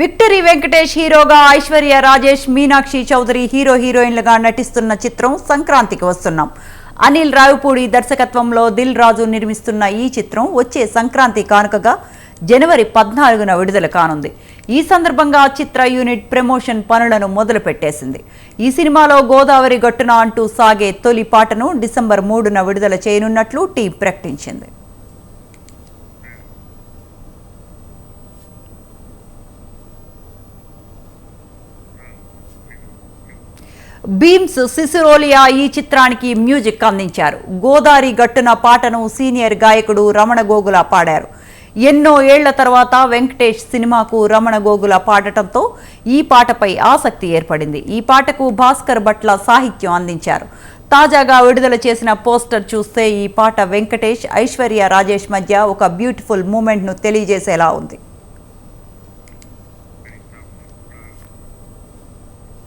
Victory Venkatesh హీరోగా Aishwarya Rajesh Meenakshi Chaudhary hero హీరోయిన్లుగా నటిస్తున్న చిత్రం సంక్రాంతికి వస్తున్నాం. అనిల్ రావుపూడి దర్శకత్వంలో దిల్ రాజు నిర్మిస్తున్న ఈ చిత్రం వచ్చే సంక్రాంతి కానుకగా జనవరి పద్నాలుగున విడుదల కానుంది. ఈ సందర్భంగా చిత్ర యూనిట్ ప్రమోషన్ పనులను మొదలు పెట్టేసింది ఈ సినిమాలో గోదావరి గట్టున అంటూ సాగే తొలి పాటను డిసెంబర్ మూడున విడుదల చేయనున్నట్లు టీం ప్రకటించింది. బీమ్స్ సిసిరోలియా ఈ చిత్రానికి మ్యూజిక్ అందించారు. గోదారి గట్టున పాటను సీనియర్ గాయకుడు రమణ గోగుల పాడారు. ఎన్నో ఏళ్ళ తర్వాత వెంకటేష్ సినిమాకు రమణ గోగుల పాడటంతో ఈ పాటపై ఆసక్తి ఏర్పడింది. ఈ పాటకు భాస్కర్ భట్ల సాహిత్యం అందించారు. తాజాగా విడుదల చేసిన పోస్టర్ చూస్తే ఈ పాట వెంకటేష్ ఐశ్వర్య రాజేష్ మధ్య ఒక బ్యూటిఫుల్ మూమెంట్ను తెలియజేసేలా ఉంది.